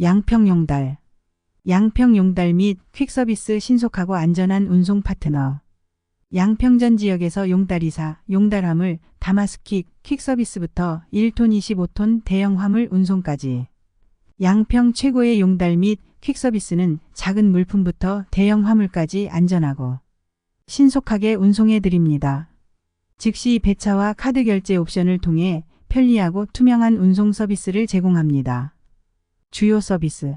양평용달 양평용달 및 퀵서비스 신속하고 안전한 운송 파트너 양평전 지역에서 용달이사, 용달화물, 다마스킥, 퀵서비스부터 1톤 25톤 대형 화물 운송까지 양평 최고의 용달 및 퀵서비스는 작은 물품부터 대형 화물까지 안전하고 신속하게 운송해 드립니다. 즉시 배차와 카드 결제 옵션을 통해 편리하고 투명한 운송 서비스를 제공합니다. 주요 서비스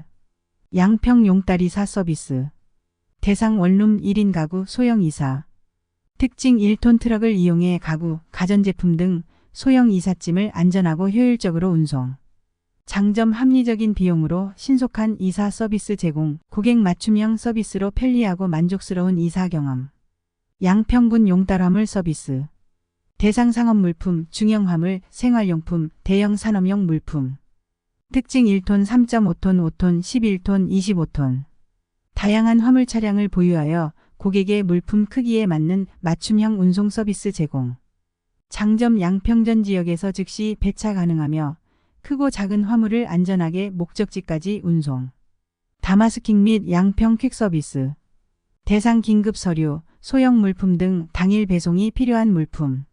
양평 용다리사 서비스 대상 원룸 1인 가구 소형 이사 특징 1톤 트럭을 이용해 가구, 가전제품 등 소형 이삿짐을 안전하고 효율적으로 운송 장점 합리적인 비용으로 신속한 이사 서비스 제공, 고객 맞춤형 서비스로 편리하고 만족스러운 이사 경험. 양평군 용달화물 서비스. 대상 상업 물품, 중형 화물, 생활용품, 대형 산업용 물품. 특징 1톤, 3.5톤, 5톤, 11톤, 25톤. 다양한 화물 차량을 보유하여 고객의 물품 크기에 맞는 맞춤형 운송 서비스 제공. 장점 양평전 지역에서 즉시 배차 가능하며 크고 작은 화물을 안전하게 목적지까지 운송. 다마스킹 및 양평 퀵 서비스. 대상 긴급 서류, 소형 물품 등 당일 배송이 필요한 물품.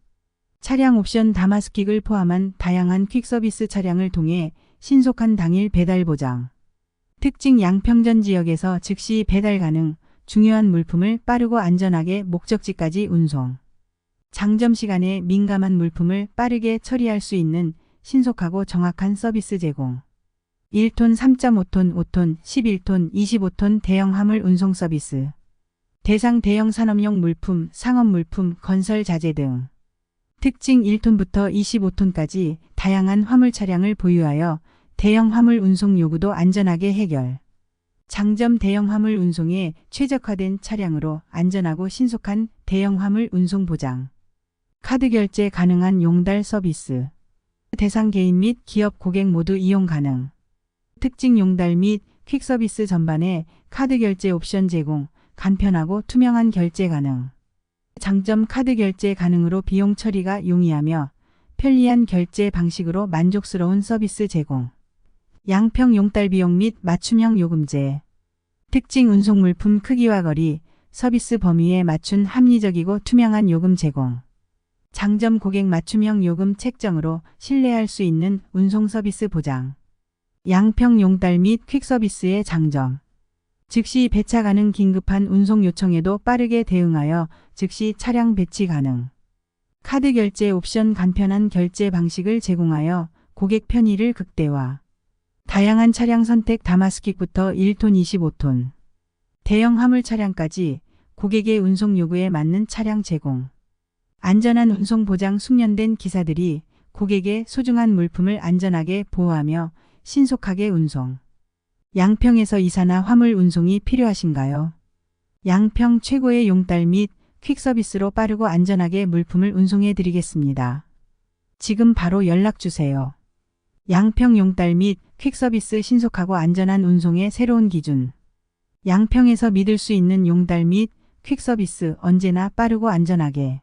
차량 옵션 다마스킥을 포함한 다양한 퀵 서비스 차량을 통해 신속한 당일 배달 보장. 특징 양평전 지역에서 즉시 배달 가능, 중요한 물품을 빠르고 안전하게 목적지까지 운송. 장점 시간에 민감한 물품을 빠르게 처리할 수 있는 신속하고 정확한 서비스 제공. 1톤, 3.5톤, 5톤, 11톤, 25톤 대형 화물 운송 서비스. 대상 대형 산업용 물품, 상업 물품, 건설 자재 등. 특징 1톤부터 25톤까지 다양한 화물 차량을 보유하여 대형 화물 운송 요구도 안전하게 해결. 장점 대형 화물 운송에 최적화된 차량으로 안전하고 신속한 대형 화물 운송 보장. 카드 결제 가능한 용달 서비스. 대상 개인 및 기업 고객 모두 이용 가능. 특징 용달 및 퀵 서비스 전반에 카드 결제 옵션 제공, 간편하고 투명한 결제 가능. 장점 카드 결제 가능으로 비용 처리가 용이하며 편리한 결제 방식으로 만족스러운 서비스 제공. 양평 용달 비용 및 맞춤형 요금제. 특징 운송 물품 크기와 거리, 서비스 범위에 맞춘 합리적이고 투명한 요금 제공. 장점 고객 맞춤형 요금 책정으로 신뢰할 수 있는 운송 서비스 보장. 양평 용달 및 퀵서비스의 장점. 즉시 배차 가능 긴급한 운송 요청에도 빠르게 대응하여 즉시 차량 배치 가능. 카드 결제 옵션 간편한 결제 방식을 제공하여 고객 편의를 극대화. 다양한 차량 선택 다마스킥부터 1톤 25톤. 대형 화물 차량까지 고객의 운송 요구에 맞는 차량 제공. 안전한 운송 보장 숙련된 기사들이 고객의 소중한 물품을 안전하게 보호하며 신속하게 운송. 양평에서 이사나 화물 운송이 필요하신가요? 양평 최고의 용달 및 퀵서비스로 빠르고 안전하게 물품을 운송해 드리겠습니다. 지금 바로 연락 주세요. 양평 용달 및 퀵서비스 신속하고 안전한 운송의 새로운 기준. 양평에서 믿을 수 있는 용달 및 퀵서비스 언제나 빠르고 안전하게.